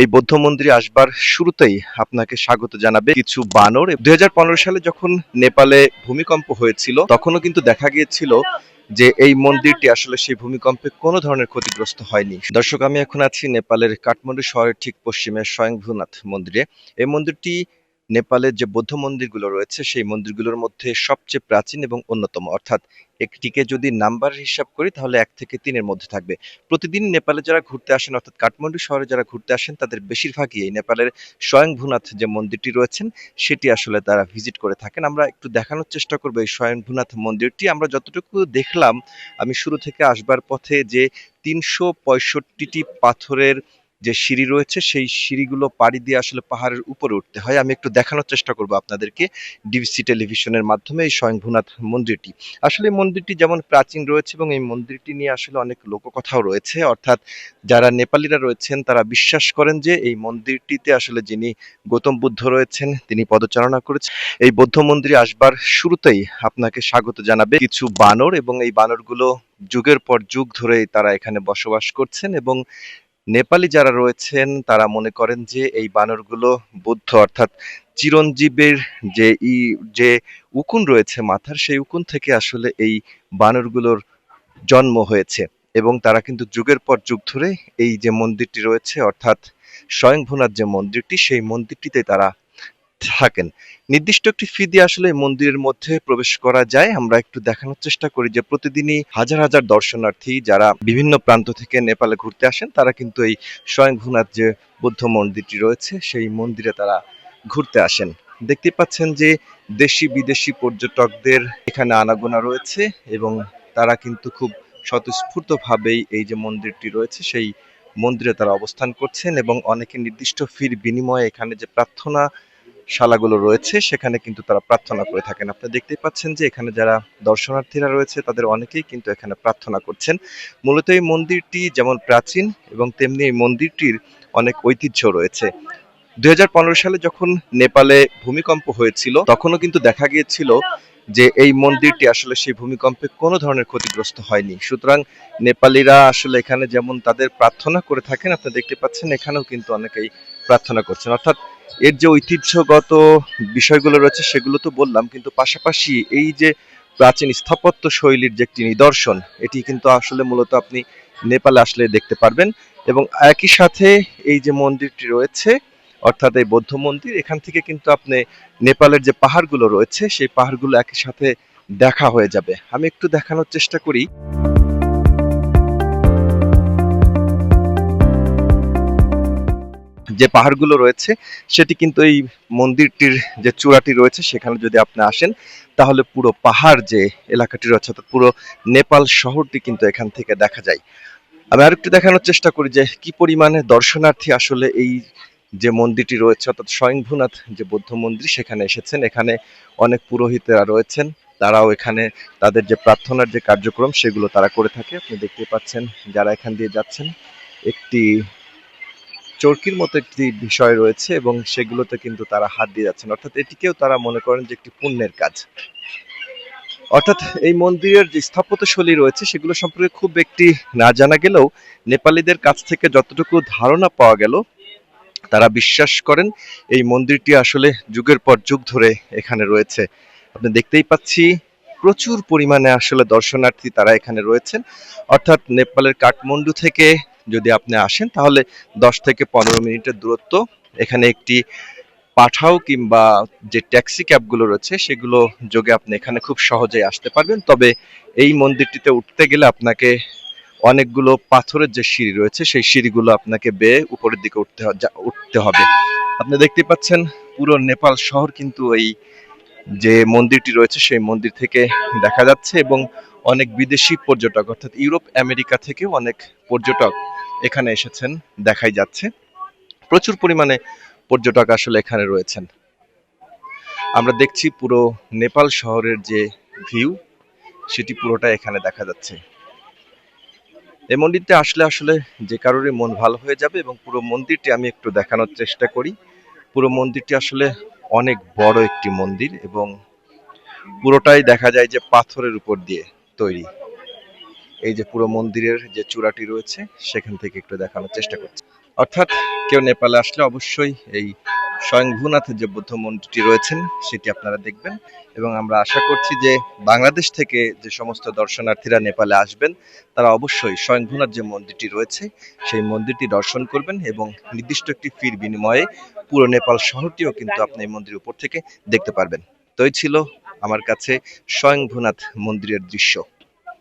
এই বৌদ্ধ মন্দিরে আসবার শুরুতেই আপনাকে স্বাগত জানাবে কিছু বানর। দুই হাজার পনেরো সালে যখন নেপালে ভূমিকম্প হয়েছিল, তখনও কিন্তু দেখা গিয়েছিল যে এই মন্দিরটি আসলে সেই ভূমিকম্পে কোনো ধরনের ক্ষতিগ্রস্ত হয়নি। দর্শক, আমি এখন আছি নেপালের কাঠমান্ডু শহরের ঠিক পশ্চিমে স্বয়ংভূনাথ মন্দিরে। এই মন্দিরটি নেপালের যে বৌদ্ধ মন্দিরগুলো রয়েছে, সেই মন্দিরগুলোর মধ্যে সবচেয়ে প্রাচীন এবং অন্যতম। অর্থাৎ একটিকে যদি নাম্বার হিসাব করি, তাহলে এক থেকে তিনের মধ্যে থাকবে। প্রতিদিন নেপালে যারা ঘুরতে আসেন, অর্থাৎ কাঠমান্ডু শহরে যারা ঘুরতে আসেন, তাদের বেশিরভাগই এই নেপালের স্বয়ংভূনাথ যে মন্দিরটি রয়েছেন, সেটি আসলে তারা ভিজিট করে থাকেন। আমরা একটু দেখানোর চেষ্টা করব এই স্বয়ংভূনাথ মন্দিরটি। আমরা যতটুকু দেখলাম, আমি শুরু থেকে আসবার পথে যে তিনশো পঁয়ষট্টিটি পাথরের যে সিঁড়ি রয়েছে, সেই সিঁড়িগুলো পাড়ি দিয়ে আসলে পাহাড়ের উপরে উঠতে হয়। আমি একটু দেখানোর চেষ্টা করব আপনাদেরকে ডিবিসি টেলিভিশনের মাধ্যমে এই স্বয়ংভূনাথ মন্দিরটি। আসলে মন্দিরটি যেমন প্রাচীন রয়েছে এবং এই মন্দিরটি নিয়ে আসলে অনেক লোককথাও রয়েছে। অর্থাৎ যারা নেপালিরা রয়েছেন, তারা বিশ্বাস করেন যে এই মন্দিরটিতে আসলে যিনি গৌতম বুদ্ধ রয়েছেন, তিনি পদচারণা করেছেন। এই বৌদ্ধ মন্দিরে আসবার শুরুতেই আপনাকে স্বাগত জানাবে কিছু বানর এবং এই বানরগুলো যুগের পর যুগ ধরেই তারা এখানে বসবাস করছেন এবং নেপালি যারা রয়েছেন, তারা মনে করেন যে এই বানরগুলো বুদ্ধ, অর্থাৎ চিরঞ্জীবের যে ই, যে উকুন রয়েছে মাথার, সেই উকুন থেকে আসলে এই বানরগুলোর জন্ম হয়েছে। এবং তারা কিন্তু যুগের পর যুগ ধরে এই যে মন্দিরটি রয়েছে, অর্থাৎ স্বয়ংভূনাথ যে মন্দিরটি, সেই মন্দিরটিতে তারা থাকেন। নির্দিষ্ট একটি ফি দিয়ে আসলে মন্দিরের মধ্যে প্রবেশ করা যায়। আমরা একটু দেখানোর চেষ্টা করি যে প্রতিদিনই হাজার হাজার দর্শনার্থী যারা বিভিন্ন প্রান্ত থেকে নেপালে ঘুরতে আসেন, তারা কিন্তু এই স্বয়ংভূনাথ যে বৌদ্ধ মন্দিরটি রয়েছে, সেই মন্দিরে তারা ঘুরতে আসেন। দেখতে পাচ্ছেন যে দেশি, বিদেশি পর্যটকদের এখানে আনাগোনা রয়েছে এবং তারা কিন্তু খুব স্বতঃস্ফূর্তভাবেই এই যে মন্দিরটি রয়েছে, সেই মন্দিরে তারা অবস্থান করছেন এবং অনেকে নির্দিষ্ট ফির বিনিময়ে এখানে যে প্রার্থনা শালাগুলো রয়েছে, সেখানে কিন্তু তারা প্রার্থনা করে থাকেন। আপনি দেখতেই পাচ্ছেন যে এখানে যারা দর্শনার্থীরা রয়েছে, তাদের অনেকেই কিন্তু এখানে প্রার্থনা করছেন। মূলত এই মন্দিরটি যেমন প্রাচীন এবং তেমনি এই মন্দিরটির অনেক ঐতিহ্য রয়েছে। দুই সালে যখন নেপালে ভূমিকম্প হয়েছিল, তখনও কিন্তু দেখা গিয়েছিল যে এই মন্দিরটি আসলে সেই ভূমিকম্পে কোনো ধরনের ক্ষতিগ্রস্ত হয়নি। সুতরাং নেপালিরা আসলে এখানে যেমন তাদের প্রার্থনা করে থাকেন, আপনি দেখতে পাচ্ছেন এখানেও কিন্তু অনেকেই প্রার্থনা করছেন। অর্থাৎ এর যে ঐতিহ্যগত বিষয়গুলো রয়েছে সেগুলো তো বললাম, কিন্তু পাশাপাশি এই যে প্রাচীন স্থাপত্য শৈলীর যে একটি নিদর্শন, এটি কিন্তু আসলে মূলত আপনি নেপালে আসলে দেখতে পারবেন এবং একই সাথে এই যে মন্দিরটি রয়েছে, অর্থাৎ এই বৌদ্ধ মন্দির, এখান থেকে কিন্তু আপনি নেপালের যে পাহাড়গুলো রয়েছে, সেই পাহাড়গুলো একই সাথে দেখা হয়ে যাবে। আমি একটু দেখানোর চেষ্টা করি। যে পাহাড়গুলো রয়েছে, সেটি কিন্তু এই মন্দিরটির যে চূড়াটি রয়েছে, সেখানে যদি আপনি আসেন, তাহলে পুরো পাহাড় যে এলাকাটি রয়েছে, অর্থাৎ পুরো নেপাল শহরটি কিন্তু এখান থেকে দেখা যায়। আমি আরেকটু দেখানোর চেষ্টা করি যে কি পরিমাণে দর্শনার্থী আসলে এই যে মন্দিরটি রয়েছে, অর্থাৎ স্বয়ংভূনাথ যে বৌদ্ধ মন্দির, সেখানে এসেছেন। এখানে অনেক পুরোহিতেরা রয়েছেন, তারাও এখানে তাদের যে প্রার্থনার যে কার্যক্রম, সেগুলো তারা করে থাকে। আপনি দেখতে পাচ্ছেন যারা এখান দিয়ে যাচ্ছেন, একটি চরকির মতো একটি বিষয় রয়েছে এবং সেগুলোতে কিন্তু তারা হাত দিয়ে যাচ্ছেন। অর্থাৎ এটিকেও তারা মনে করেন যে একটি পুণ্যের কাজ। অর্থাৎ এই মন্দিরের যে স্থাপত্যশৈলী রয়েছে, সেগুলো সম্পর্কে খুব একটি না জানা গেলেও নেপালিদের কাছ থেকে যতটুকু ধারণা পাওয়া গেল, তারা বিশ্বাস করেন এই মন্দিরটি আসলে যুগের পর যুগ ধরে এখানে রয়েছে। আপনি দেখতেই পাচ্ছি প্রচুর পরিমাণে আসলে দর্শনার্থী তারা এখানে রয়েছেন। অর্থাৎ নেপালের কাঠমান্ডু থেকে যদি আপনি আসেন, তাহলে দশ থেকে পনেরো মিনিটের দূরত্ব, এখানে একটি পাঠাও কিংবা যে ট্যাক্সি ক্যাবগুলো রয়েছে, সেগুলো যোগে আপনি এখানে খুব সহজেই আসতে পারবেন। তবে এই মন্দিরটিতে উঠতে গেলে আপনাকে অনেকগুলো পাথরের যে সিঁড়ি রয়েছে, সেই সিঁড়িগুলো আপনাকে বেয়ে উপরের দিকে উঠতে উঠতে হবে। আপনি দেখতে পাচ্ছেন, পুরো নেপাল শহর কিন্তু এই যে মন্দিরটি রয়েছে, সেই মন্দির থেকে দেখা যাচ্ছে এবং অনেক বিদেশি পর্যটক, অর্থাৎ ইউরোপ, আমেরিকা থেকেও অনেক পর্যটক এখানে এসেছেন, দেখাই যাচ্ছে। প্রচুর পরিমাণে পর্যটক আসলে এখানে রয়েছেন। আমরা দেখছি পুরো নেপাল শহরের যে ভিউ, সেটি পুরোটা এখানে দেখা যাচ্ছে। এই মন্দিরতে আসলে আসলে যে কারোরই মন ভালো হয়ে যাবে এবং পুরো মন্দিরটি আমি একটু দেখানোর চেষ্টা করি। পুরো মন্দিরটি আসলে অনেক বড় একটি মন্দির এবং পুরোটাই দেখা যায় যে পাথরের উপর দিয়ে। তৈরি। এই যে পুরো মন্দিরের যে চূড়াটি রয়েছে, সেখান থেকে একটু দেখানোর চেষ্টা করছি। অর্থাৎ কেউ নেপালে আসলে অবশ্যই এই স্বয়ংভূনাথের যে বৌদ্ধ মন্দিরটি রয়েছেন, সেটি আপনারা দেখবেন। এবং আমরা আশা করছি যে বাংলাদেশ থেকে যে সমস্ত দর্শনার্থীরা নেপালে আসবেন, তারা অবশ্যই স্বয়ংভূনাথ যে মন্দিরটি রয়েছে, সেই মন্দিরটি দর্শন করবেন এবং নির্দিষ্ট একটি ফির বিনিময়ে পুরো নেপাল শহরটিও কিন্তু আপনি এই মন্দিরের উপর থেকে দেখতে পারবেন। তো ছিল আমার কাছে স্বয়ংভূনাথ মন্দিরের দৃশ্য।